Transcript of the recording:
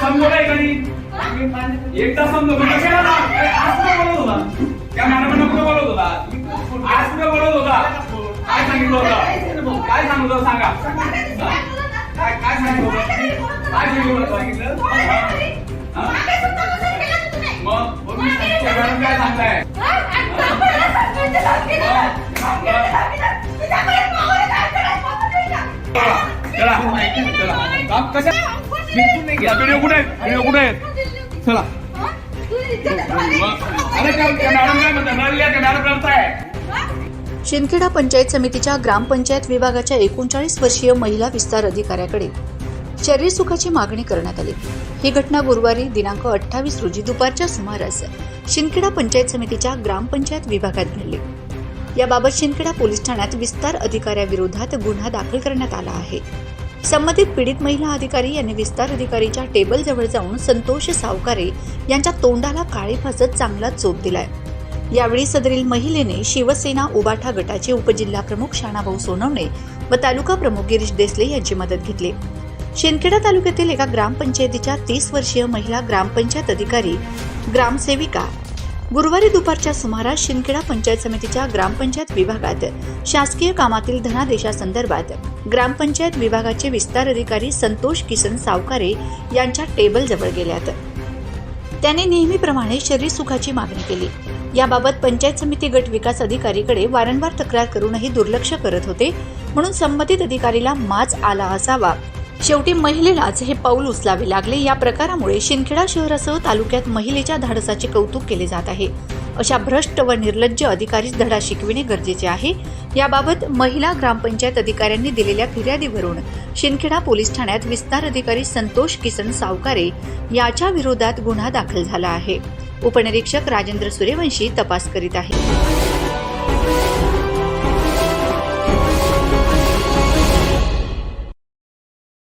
समजवलं आहे एकदा समजव त्या मॅडमांना कुठे बोलत होता आज कुठे बोलत होता काय सांगितलं होतं काय सांगितलं सांगा काय काय सांगितलं काय सांगितलं सांगितलं मग काय सांगताय व्हिडिओ कुठे आहेत? व्हिडिओ कुठे आहेत? चला. शिंदखेडा पंचायत समितीच्या ग्रामपंचायत विभागाच्या एकोणचाळीस वर्षीय महिला विस्तार अधिकाऱ्याकडे शरीर सुखाची मागणी करण्यात आली. ही घटना गुरुवारी दिनांक अठ्ठावीस रोजी दुपारच्या सुमारास शिंदखेडा पंचायत समितीच्या ग्रामपंचायत विभागात घडली. याबाबत शिंदखेडा पोलीस ठाण्यात विस्तार अधिकाऱ्याविरोधात गुन्हा दाखल करण्यात आला आहे. संबंधित पीडित महिला अधिकारी यांनी विस्तार अधिकारीच्या टेबल जवळ जाऊन संतोष सावकारे यांच्या तोंडाला काळी फासत चांगला चोप दिलाय. यावेळी सदरील महिलेने शिवसेना उबाठा गटाचे उपजिल्हा प्रमुख शाणाभाऊ सोनवणे व तालुका प्रमुख गिरीश देसले यांची मदत घेतली. शिंदखेडा तालुक्यातील एका ग्रामपंचायतीच्या तीस वर्षीय महिला ग्रामपंचायत अधिकारी ग्रामसेविका गुरुवारी दुपारच्या सुमारास शिंदखेडा पंचायत समितीच्या ग्रामपंचायत विभागात शासकीय कामातील धनादेशासंदर्भात ग्रामपंचायत विभागाचे विस्तार अधिकारी संतोष किसन सावकारे यांच्या टेबल जवळ गेल्यात. त्याने नेहमीप्रमाणे शरीर सुखाची मागणी केली. याबाबत पंचायत समिती गट विकास अधिकारीकडे वारंवार तक्रार करूनही दुर्लक्ष करत होते म्हणून संबंधित अधिकारीला माज आला असावा शेवटी महिलेलाच हे पाऊल उचलावे लागले. या प्रकारामुळे शिंदखेडा शहरासह तालुक्यात महिलेच्या धाडसाचे कौतुक केले जात आहे. अशा भ्रष्ट व निर्लज्ज अधिकारीच धडा शिकविणे गरजेचे आहे. याबाबत महिला ग्रामपंचायत अधिकाऱ्यांनी दिलेल्या फिर्यादीवरून शिंदखेडा पोलीस ठाण्यात विस्तार अधिकारी संतोष किसन सावकारे याच्या विरोधात गुन्हा दाखल झाला आहे. उपनिरीक्षक राजेंद्र सूर्यवंशी तपास करीत आहे